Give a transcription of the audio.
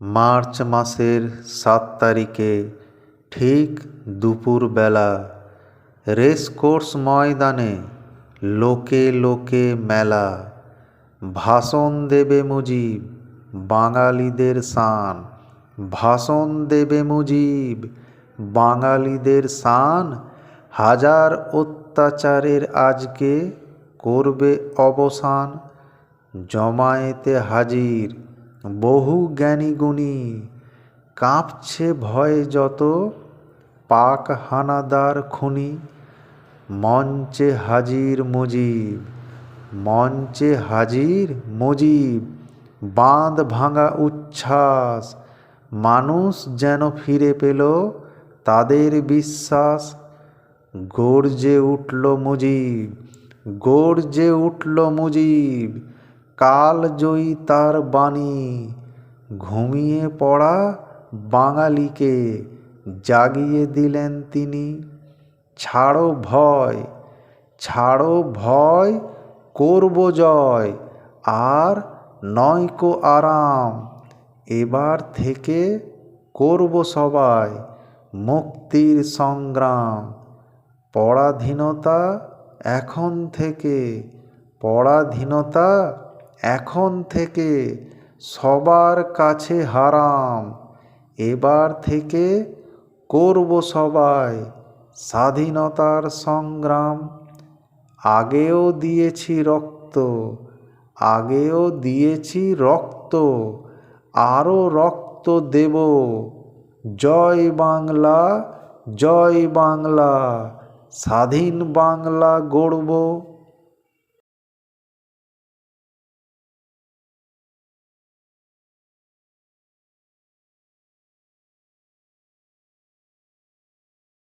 March মাসের সাত তারিখে ঠিক দুপুরবেলা রেসকোর্স ময়দানে লোকে লোকে মেলা, ভাষণ দেবে মুজিব, বাঙালিদের শান, ভাষণ দেবে মুজিব, বাঙালিদের শান, হাজার অত্যাচারের আজকে করবে অবসান, জমায়েতে হাজির বহু জ্ঞানী গুণী, কাঁপছে ভয়ে যত পাক হানাদার খুনি, মঞ্চে হাজির মুজিব, মঞ্চে হাজির মুজিব, বাঁধ ভাঙা উচ্ছ্বাস, মানুষ যেন ফিরে পেল তাদের বিশ্বাস। গর্জে উঠল মুজিব, গর্জে উঠল মুজিব কাল জয়ী তার বাণী, ঘুমিয়ে পড়া বাঙালিকে জাগিয়ে দিলেন তিনি। ছাড়ো ভয় ছাড়ো ভয়, করব জয়, আর নয়কো আরাম। এবার থেকে করব সবাই মুক্তির সংগ্রাম। পরাধীনতা এখন থেকে, পরাধীনতা এখন থেকে সবার কাছে হারাম। এবার থেকে করব সবাই স্বাধীনতার সংগ্রাম। আগেও দিয়েছি রক্ত, আগেও দিয়েছি রক্ত, আরও রক্ত দেব। জয় বাংলা জয় বাংলা, স্বাধীন বাংলা গড়ব।